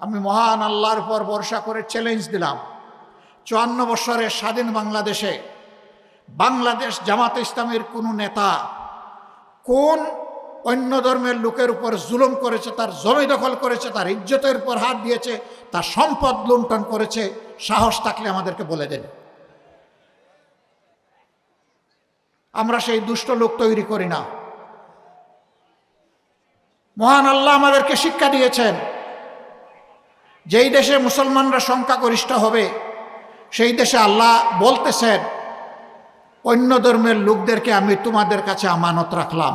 আমি মহান আল্লাহর উপর ভরসা করে চ্যালেঞ্জ দিলাম। চুয়ান্ন বছরের স্বাধীন বাংলাদেশে বাংলাদেশ জামাত ইসলামের কোনো নেতা কোন অন্য ধর্মের লোকের উপর জুলুম করেছে, তার জমি দখল করেছে, তার ইজ্জতের উপর হাত দিয়েছে, তার সম্পদ লুণ্ঠন করেছে, সাহস থাকলে আমাদেরকে বলে দেন। আমরা সেই দুষ্ট লোক তৈরি করি না। মহান আল্লাহ আমাদেরকে শিক্ষা দিয়েছেন। যেই দেশে মুসলমানরা সংখ্যাগরিষ্ঠ হবে, সেই দেশে আল্লাহ বলতেছেন, অন্য ধর্মের লোকদেরকে আমি তোমাদের কাছে আমানত রাখলাম।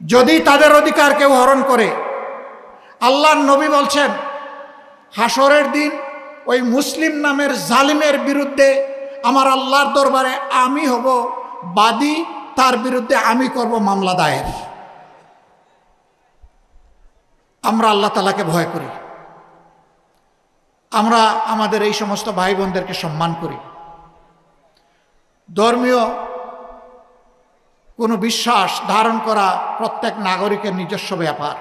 যদি তাদের অধিকার কেউ হরণ করে, আল্লাহর নবী বলছেন, হাসরের দিন ওই মুসলিম নামের জালিমের বিরুদ্ধে আমার আল্লাহর দরবারে আমি হব, বাদী তার বিরুদ্ধে আমি করব মামলা দায়ের। আমরা আল্লাহ তালাকে ভয় করি। আমরা আমাদের এই সমস্ত ভাই বোনদেরকে সম্মান করি। ধর্মীয় কোনো বিশ্বাস ধারণ করা প্রত্যেক নাগরিকের নিজস্ব ব্যাপার।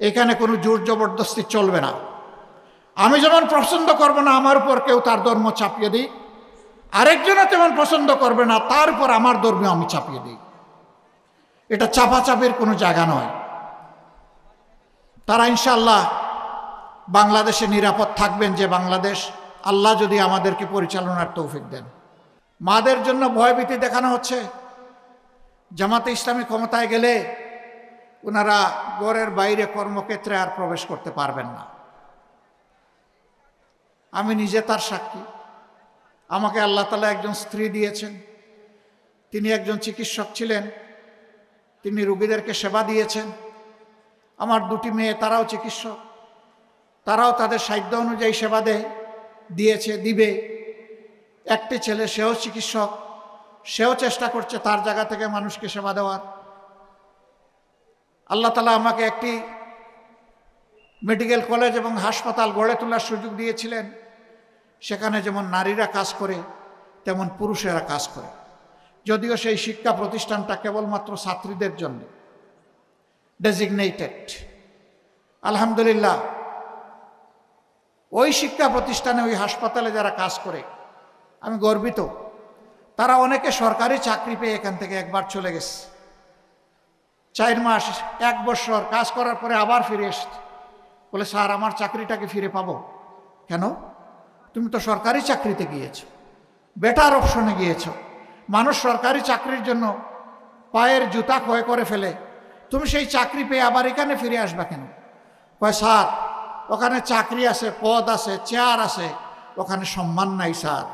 এখানে কোনো জোর জবরদস্তি চলবে না। আমি যেমন পছন্দ করব না, আমার উপর কেউ তার ধর্ম চাপিয়ে দিই আরেকজনও তেমন পছন্দ করবে না, তার উপর আমার ধর্ম আমি চাপিয়ে দিই। এটা চাপাচাপির কোনো জায়গা নয়। তারা ইনশাল্লাহ বাংলাদেশে নিরাপদ থাকবেন যে বাংলাদেশ। আল্লাহ যদি আমাদেরকে পরিচালনার তৌফিক দেন। মাদের জন্য ভয়ভীতি দেখানো হচ্ছে। জামাতে ইসলামী ক্ষমতায় গেলে ওনারা গড়ের বাইরে কর্মক্ষেত্রে আর প্রবেশ করতে পারবেন না। আমি নিজে তার সাক্ষী। আমাকে আল্লাহ তালা একজন স্ত্রী দিয়েছেন। তিনি একজন চিকিৎসক ছিলেন। তিনি রুগীদেরকে সেবা দিয়েছেন। আমার দুটি মেয়ে, তারাও চিকিৎসক। তারাও তাদের সাধ্য অনুযায়ী সেবা দেয়, দিয়েছে, দিবে। একটি ছেলে, সেও চিকিৎসক। সেও চেষ্টা করছে তার জায়গা থেকে মানুষকে সেবা দেওয়ার। আল্লাহ তালা আমাকে একটি মেডিকেল কলেজ এবং হাসপাতাল গড়ে তোলার সুযোগ দিয়েছিলেন। সেখানে যেমন নারীরা কাজ করে, তেমন পুরুষেরা কাজ করে। যদিও সেই শিক্ষা প্রতিষ্ঠানটা কেবলমাত্র ছাত্রীদের জন্য। ডেজিগনেটেড আলহামদুলিল্লাহ। ওই শিক্ষা প্রতিষ্ঠানে, ওই হাসপাতালে যারা কাজ করে, আমি গর্বিত। তারা অনেকে সরকারি চাকরি পেয়ে এখান থেকে একবার চলে গেছে। চার মাস, এক বছর কাজ করার পরে আবার ফিরে এসছে। বলে, স্যার, আমার চাকরিটাকে ফিরে পাবো? কেন? তুমি তো সরকারি চাকরিতে গিয়েছো। বেটার অপশনে গিয়েছো। মানুষ সরকারি চাকরির জন্য পায়ের জুতা ক্রয় করে ফেলে। তুমি সেই চাকরি পেয়ে আবার এখানে ফিরে আসবা কেন? কয়, স্যার, ওখানে চাকরি আছে, পদ আছে, চেয়ার আছে, ওখানে সম্মান নাই, স্যার।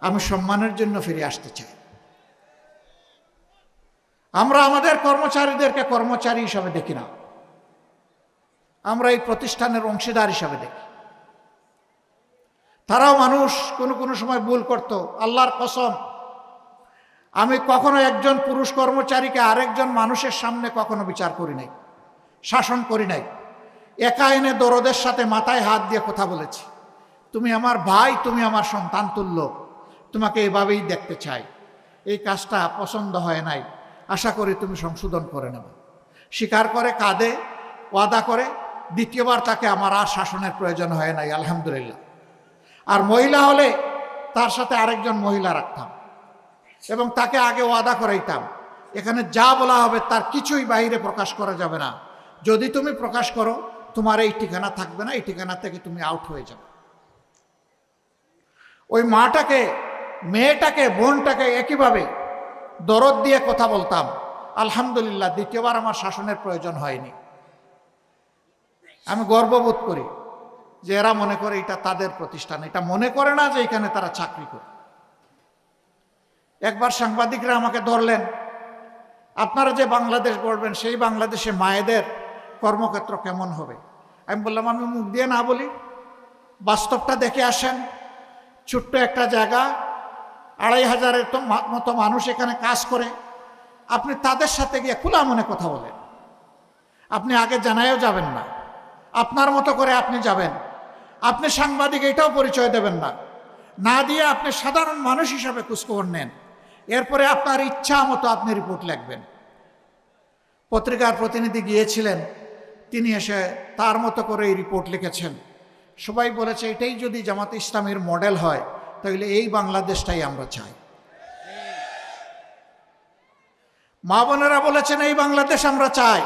আমি সম্মানের জন্য ফিরে আসতে চাই। আমরা আমাদের কর্মচারীদেরকে কর্মচারী হিসাবে দেখি না। আমরা এই প্রতিষ্ঠানের অংশীদার হিসাবে দেখি। তারাও মানুষ, কোনো কোনো সময় ভুল করত। আল্লাহর কসম আমি কখনো একজন পুরুষ কর্মচারীকে আরেকজন মানুষের সামনে কখনো বিচার করি নাই, শাসন করি নাই। একা এনে দরদের সাথে মাথায় হাত দিয়ে কথা বলেছি। তুমি আমার ভাই, তুমি আমার সন্তান তুল্য, তোমাকে এভাবেই দেখতে চাই। এই কাজটা পছন্দ হয় নাই, আশা করি তুমি সংশোধন করে নেবে। স্বীকার করে, কাঁদে, ওয়াদা করে, দ্বিতীয়বার তাকে আমার আর শাসনের প্রয়োজন হয় নাই, আলহামদুলিল্লাহ। আর মহিলা হলে তার সাথে আরেকজন মহিলা রাখতাম। এবং তাকে আগে ওয়াদা করাইতাম। এখানে যা বলা হবে তার কিছুই বাইরে প্রকাশ করা যাবে না। যদি তুমি প্রকাশ করো, তোমার এই ঠিকানা থাকবে না, এই ঠিকানা থেকে তুমি আউট হয়ে যাবে। ওই মাটাকে, মেয়েটাকে, বোনটাকে একইভাবে দরদ দিয়ে কথা বলতাম। আলহামদুলিল্লাহ, দ্বিতীয়বার আমার শাসনের প্রয়োজন হয়নি। আমি গর্ববোধ করি যে এরা মনে করে এটা তাদের প্রতিষ্ঠান। এটা মনে করে না যে এখানে তারা চাকরি করে। একবার সাংবাদিকরা আমাকে ধরলেন। আপনারা যে বাংলাদেশ গড়বেন, সেই বাংলাদেশে মায়েদের কর্মক্ষেত্র কেমন হবে? আমি বললাম, আমি মুখ দিয়ে না বলি, বাস্তবটা দেখে আসেন। ছোট্ট একটা জায়গা, আড়াই হাজারের তো মতো মানুষ এখানে কাজ করে। আপনি তাদের সাথে গিয়ে খোলা মনে কথা বলেন। আপনি আগে জানায়ও যাবেন না। আপনার মতো করে আপনি যাবেন। আপনি সাংবাদিক, এটাও পরিচয় দেবেন না। না দিয়ে আপনি সাধারণ মানুষ হিসাবে খোঁজখবর নেন। এরপরে আপনার ইচ্ছা মতো আপনি রিপোর্ট লিখবেন। পত্রিকার প্রতিনিধি গিয়েছিলেন, তিনি এসে তার মতো করে এই রিপোর্ট লিখেছেন। সবাই বলেছে, এটাই যদি জামাত ইসলামের মডেল হয়, তাহলে এই বাংলাদেশটাই আমরা চাই। মা বোনেরা বলেছেন, এই বাংলাদেশ আমরা চাই।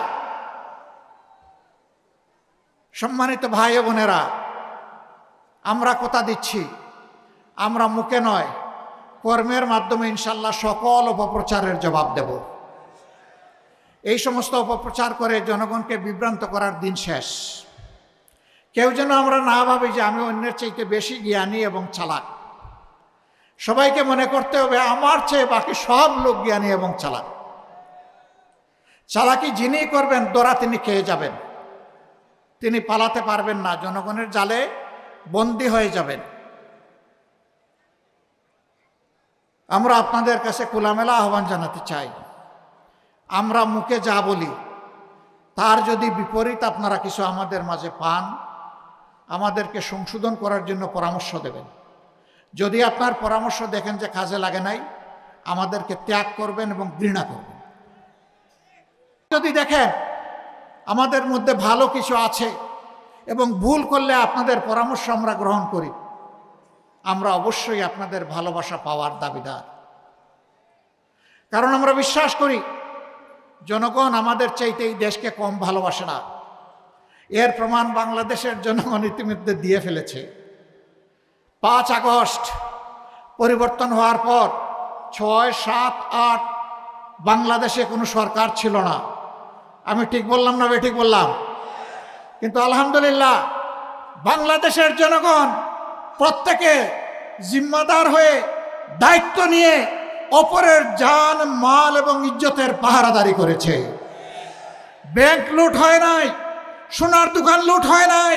সম্মানিত ভাই বোনেরা, আমরা কথা দিচ্ছি, আমরা মুখে নয় কর্মের মাধ্যমে ইনশাল্লাহ সকল অপপ্রচারের জবাব দেব। এই সমস্ত অপপ্রচার করে জনগণকে বিভ্রান্ত করার দিন শেষ। কেউ যেন আমরা না ভাবি যে আমি অন্যের চাইতে বেশি জ্ঞানী এবং চালাক। সবাইকে মনে করতে হবে আমার চেয়ে বাকি সব লোক জ্ঞানী এবং চালাক। চালাকি যিনি করবেন, দোরা তিনি খেয়ে যাবেন। তিনি পালাতে পারবেন না, জনগণের জালে বন্দী হয়ে যাবেন। আমরা আপনাদের কাছে খোলামেলা আহ্বান জানাতে চাই। আমরা মুখে যা বলি, তার যদি বিপরীত আপনারা কিছু আমাদের মাঝে পান, আমাদেরকে সংশোধন করার জন্য পরামর্শ দেবেন। যদি আপনার পরামর্শ দেখেন যে কাজে লাগে নাই, আমাদেরকে ত্যাগ করবেন এবং ঘৃণা করবেন। যদি দেখেন আমাদের মধ্যে ভালো কিছু আছে এবং ভুল করলে আপনাদের পরামর্শ আমরা গ্রহণ করি আমরা অবশ্যই আপনাদের ভালোবাসা পাওয়ার দাবিদার। কারণ আমরা বিশ্বাস করি, জনগণ আমাদের চাইতে এই দেশকে কম ভালোবাসে না। এর প্রমাণ বাংলাদেশের জনগণ ইতিমধ্যে দিয়ে ফেলেছে। পাঁচ আগস্ট পরিবর্তন হওয়ার পর ছয়, সাত, আট বাংলাদেশে কোনো সরকার ছিল না। আমি ঠিক বললাম না ঠিক বললাম? কিন্তু আলহামদুলিল্লাহ বাংলাদেশের জনগণ প্রত্যেকে জিম্মাদার হয়ে দায়িত্ব নিয়ে অপরের জান, মাল এবং ইজ্জতের পাহারাদারি করেছে। ব্যাংক লুট হয় নাই, সোনার দোকান লুট হয় নাই,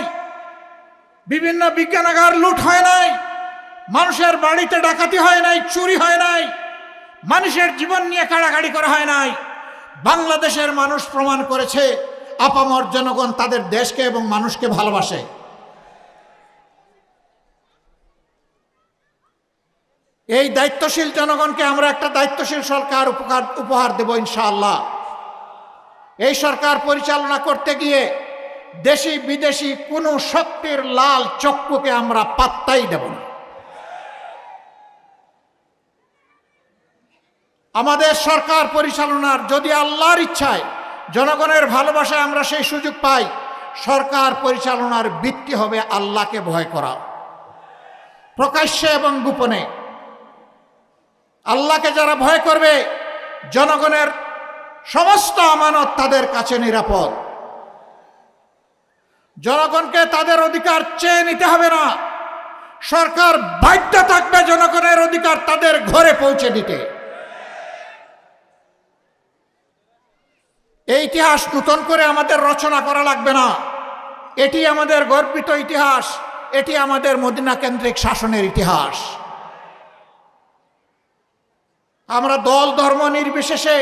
বিভিন্ন বিজ্ঞানাগার লুট হয় নাই, মানুষের বাড়িতে ডাকাতি হয় নাই, চুরি হয় নাই, মানুষের জীবন নিয়ে কাড়াকাড়ি করা হয় নাই। বাংলাদেশের মানুষ প্রমাণ করেছে, আপামর জনগণ তাদের দেশকে এবং মানুষকে ভালোবাসে। এই দায়িত্বশীল জনগণকে আমরা একটা দায়িত্বশীল সরকার উপকার উপহার দেব ইনশাআল্লাহ। এই সরকার পরিচালনা করতে গিয়ে দেশি বিদেশি কোনো শক্তির লাল চক্ষুকে আমরা পাত্তাই দেব না। আমাদের সরকার পরিচালনার যদি আল্লাহর ইচ্ছায়, জনগণের ভালোবাসায় আমরা সেই সুযোগ পাই, সরকার পরিচালনার ভিত্তি হবে আল্লাহকে ভয় করা। প্রকাশ্যে এবং গোপনে আল্লাহকে যারা ভয় করবে, জনগণের সমস্ত আমানত তাদের কাছে নিরাপদ। জনগণকে তাদের অধিকার চেয়ে নিতে হবে না। সরকার বাধ্য থাকবে জনগণের অধিকার তাদের ঘরে পৌঁছে দিতে। এই ইতিহাস নূতন করে আমাদের রচনা করা লাগবে না। এটি আমাদের গর্বিত ইতিহাস। এটি আমাদের মদিনা কেন্দ্রিক শাসনের ইতিহাস। আমরা দল ধর্ম নির্বিশেষে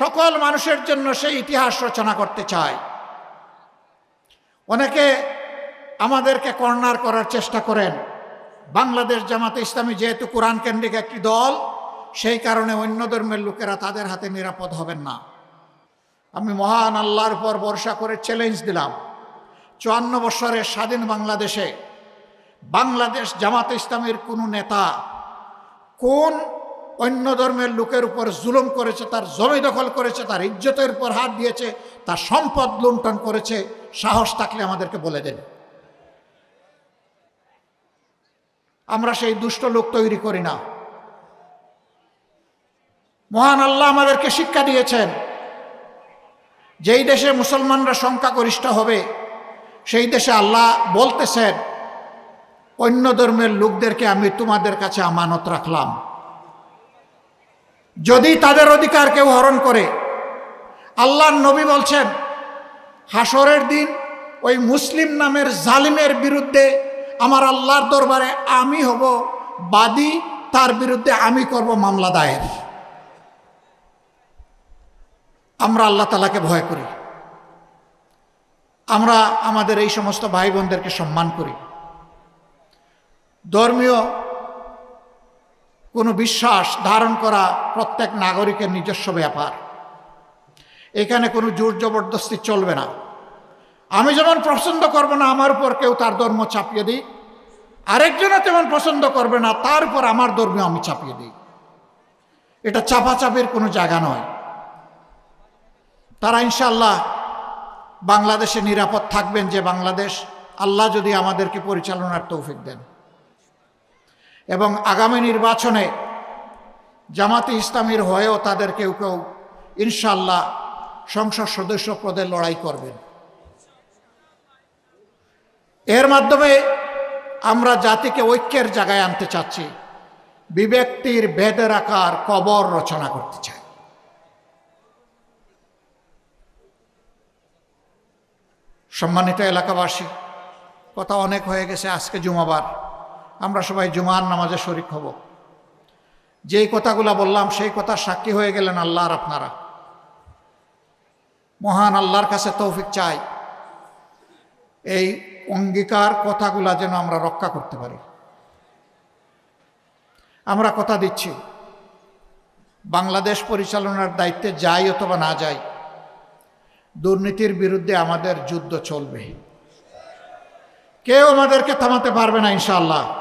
সকল মানুষের জন্য সেই ইতিহাস রচনা করতে চাই। অনেকে আমাদেরকে কর্নার করার চেষ্টা করেন। বাংলাদেশ জামাতে ইসলামী যেহেতু কোরআন কেন্দ্রিক একটি দল, সেই কারণে অন্য ধর্মের লোকেরা তাদের হাতে নিরাপদ হবেন না। আমি মহান আল্লাহর উপর ভরসা করে চ্যালেঞ্জ দিলাম। চুয়ান্ন বছরের স্বাধীন বাংলাদেশে বাংলাদেশ জামাতে ইসলামের কোনো নেতা কোন অন্য ধর্মের লোকের উপর জুলুম করেছে, তার জমি দখল করেছে, তার ইজ্জতের উপর হাত দিয়েছে, তার সম্পদ লুণ্ঠন করেছে, সাহস থাকলে আমাদেরকে বলে দেন আমরা সেই দুষ্ট লোক তৈরি করি না। মহান আল্লাহ আমাদেরকে শিক্ষা দিয়েছেন, যেই দেশে মুসলমানরা সংখ্যাগরিষ্ঠ হবে, সেই দেশে আল্লাহ বলতেছেন, অন্য ধর্মের লোকদেরকে আমি তোমাদের কাছে আমানত রাখলাম। যদি তাদের অধিকার কেউ হরণ করে, আল্লাহর নবী বলছেন হাসরের দিন ওই মুসলিম নামের জালিমের বিরুদ্ধে আমার আল্লাহর দরবারে আমি হব বাদী, তার বিরুদ্ধে আমি করব মামলা দায়ের। আমরা আল্লাহ তালাকে ভয় করি। আমরা আমাদের এই সমস্ত ভাই বোনদেরকে সম্মান করি। ধর্মীয় কোনো বিশ্বাস ধারণ করা প্রত্যেক নাগরিকের নিজস্ব ব্যাপার। এখানে কোনো জোর জবরদস্তি চলবে না। আমি যেমন পছন্দ করব না, আমার উপর কেউ তার ধর্ম চাপিয়ে দিই আরেকজনে তেমন পছন্দ করবে না, তার উপর আমার ধর্ম আমি চাপিয়ে দিই। এটা চাপাচাপির কোনো জায়গা নয়। তারা ইনশাল্লাহ বাংলাদেশে নিরাপদ থাকবেন যে বাংলাদেশ। আল্লাহ যদি আমাদেরকে পরিচালনার তৌফিক দেন। এবং আগামী নির্বাচনে জামাতে ইসলামীর হয়েও তাদের কেউ কেউ ইনশাল্লাহ সংসদ সদস্য পদে লড়াই করবেন। এর মাধ্যমে আমরা জাতিকে ঐক্যের জায়গায় আনতে চাচ্ছি। বিব্যক্তির ভেদের আকার কবর রচনা করতে চাই। সম্মানিত এলাকাবাসী, কথা অনেক হয়ে গেছে আজকে জুমাবার। আমরা সবাই জুমার নামাজে শরিক হব। যেই কথাগুলো বললাম, সেই কথা সাক্ষী হয়ে গেলেন আল্লাহর আপনারা। মহান আল্লাহর কাছে তৌফিক চাই। এই অঙ্গীকার কথাগুলা যেন আমরা রক্ষা করতে পারি। আমরা কথা দিচ্ছি, বাংলাদেশ পরিচালনার দায়িত্বে যাই অথবা না যাই, দুর্নীতির বিরুদ্ধে আমাদের যুদ্ধ চলবে। কেউ আমাদেরকে থামাতে পারবে না ইনশাল্লাহ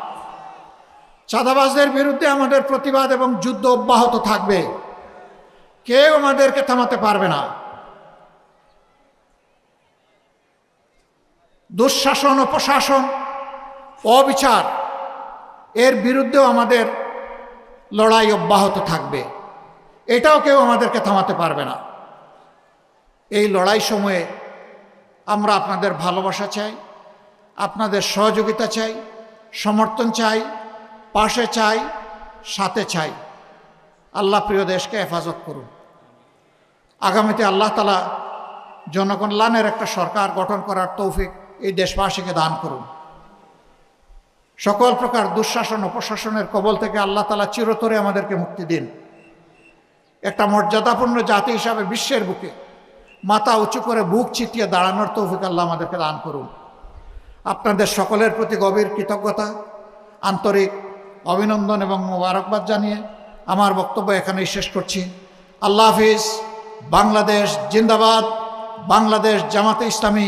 চাঁদাবাজদের বিরুদ্ধে আমাদের প্রতিবাদ এবং যুদ্ধ অব্যাহত থাকবে। কেউ আমাদেরকে থামাতে পারবে না। দুঃশাসন ও প্রশাসন অবিচার, এর বিরুদ্ধেও আমাদের লড়াই অব্যাহত থাকবে। এটাও কেউ আমাদেরকে থামাতে পারবে না। এই লড়াই সময়ে আমরা আপনাদের ভালোবাসা চাই, আপনাদের সহযোগিতা চাই, সমর্থন চাই পাশে চাই, সাথে চাই। আল্লাহ প্রিয় দেশকে হেফাজত করুন। আগামীতে আল্লাহ তালা জনকল্যাণের একটা সরকার গঠন করার তৌফিক এই দেশবাসীকে দান করুন। সকল প্রকার দুঃশাসন ও প্রশাসনের কবল থেকে আল্লাহ তালা চিরতরে আমাদেরকে মুক্তি দিন। একটা মর্যাদাপূর্ণ জাতি হিসাবে বিশ্বের বুকে মাথা উঁচু করে বুক চিতিয়ে দাঁড়ানোর তৌফিক আল্লাহ আমাদেরকে দান করুন। আপনাদের সকলের প্রতি গভীর কৃতজ্ঞতা, আন্তরিক অভিনন্দন এবং মোবারকবাদ জানিয়ে আমার বক্তব্য এখানেই শেষ করছি। আল্লাহ হাফিজ, বাংলাদেশ জিন্দাবাদ, বাংলাদেশ জামাতে ইসলামী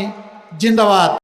জিন্দাবাদ।